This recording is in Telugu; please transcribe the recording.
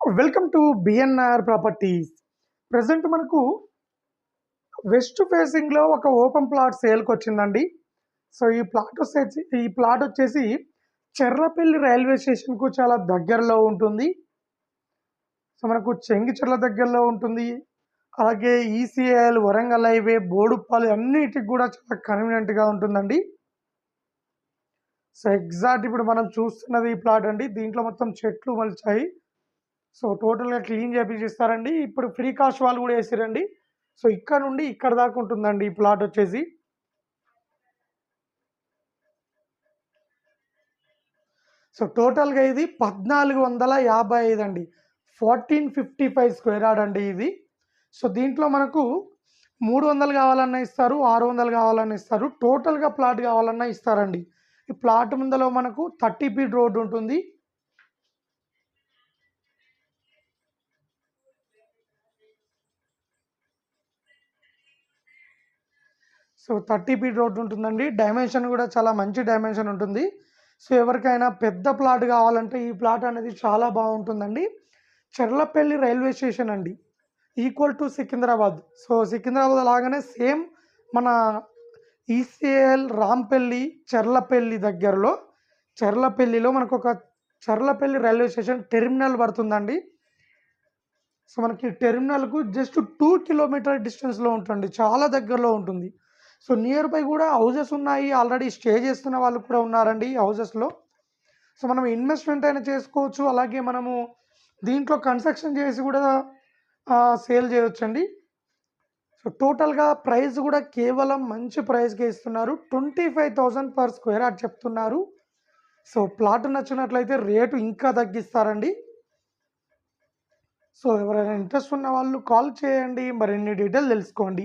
Welcome to BNR properties. Present మనకు వెస్ట్ ఫేసింగ్లో ఒక ఓపెన్ ప్లాట్ సేల్కి వచ్చిందండి. సో ఈ ప్లాట్ వచ్చేసి ఈ ప్లాట్ వచ్చేసి చెర్లపల్లి రైల్వే స్టేషన్కు చాలా దగ్గరలో ఉంటుంది. సో మనకు చెంగిచెర్ల దగ్గరలో ఉంటుంది. అలాగే ఈసీఎల్ వరంగల్ హైవే బోడుపాలు అన్నిటికి కూడా చాలా కన్వీనియంట్గా ఉంటుందండి. సో ఎగ్జాక్ట్ ఇప్పుడు మనం చూస్తున్నది ఈ ప్లాట్ అండి. దీంట్లో మొత్తం చెట్లు మలిచాయి. సో టోటల్గా క్లీన్ చేపించిస్తారండి ఇప్పుడు ఫ్రీ కాస్ట్ వాళ్ళు కూడా వేసిరండి సో ఇక్కడ నుండి ఇక్కడ దాకా ఉంటుందండి ఈ ప్లాట్ వచ్చేసి. సో టోటల్గా ఇది పద్నాలుగు వందల యాభై ఐదు అండి. Fourteen fifty five square yard అండి ఇది. సో దీంట్లో మనకు మూడు వందలు కావాలన్నా ఇస్తారు ఆరు వందలు కావాలన్నా ఇస్తారు టోటల్గా ప్లాట్ కావాలన్నా ఇస్తారండి. ఈ ప్లాట్ ముందలో మనకు థర్టీ ఫీట్ రోడ్డు ఉంటుంది. సో థర్టీ ఫీట్ రోడ్ ఉంటుందండి. డైమెన్షన్ కూడా చాలా మంచి డైమెన్షన్ ఉంటుంది. సో ఎవరికైనా పెద్ద ప్లాట్ కావాలంటే ఈ ప్లాట్ అనేది చాలా బాగుంటుందండి. చెర్లపల్లి రైల్వే స్టేషన్ అండి. Equal to Secunderabad. So Secunderabad లాగానే సేమ్ మన ఈసీఎల్ రాంపల్లి చెర్లపల్లి దగ్గరలో చెర్లపల్లిలో మనకు ఒక చెర్లపల్లి రైల్వే స్టేషన్ టెర్మినల్ పడుతుందండి. సో మనకి టెర్మినల్కు జస్ట్ టూ కిలోమీటర్ డిస్టెన్స్లో ఉంటుంది చాలా దగ్గరలో ఉంటుంది. సో నియర్ బై కూడా హౌజెస్ ఉన్నాయి. ఆల్రెడీ స్టే చేస్తున్న వాళ్ళు కూడా ఉన్నారండి హౌజెస్లో సో మనం ఇన్వెస్ట్మెంట్ అయినా చేసుకోవచ్చు. అలాగే మనము దీంట్లో కన్స్ట్రక్షన్ చేసి కూడా సేల్ చేయొచ్చండి. సో టోటల్గా ప్రైస్ కూడా కేవలం మంచి ప్రైస్కి ఇస్తున్నారు. Twenty five thousand per square అని చెప్తున్నారు. సో ప్లాట్ నచ్చినట్లయితే రేటు ఇంకా తగ్గిస్తారండి. సో ఎవరైనా ఇంట్రెస్ట్ ఉన్న వాళ్ళు కాల్ చేయండి. మరిన్ని డీటెయిల్ తెలుసుకోండి.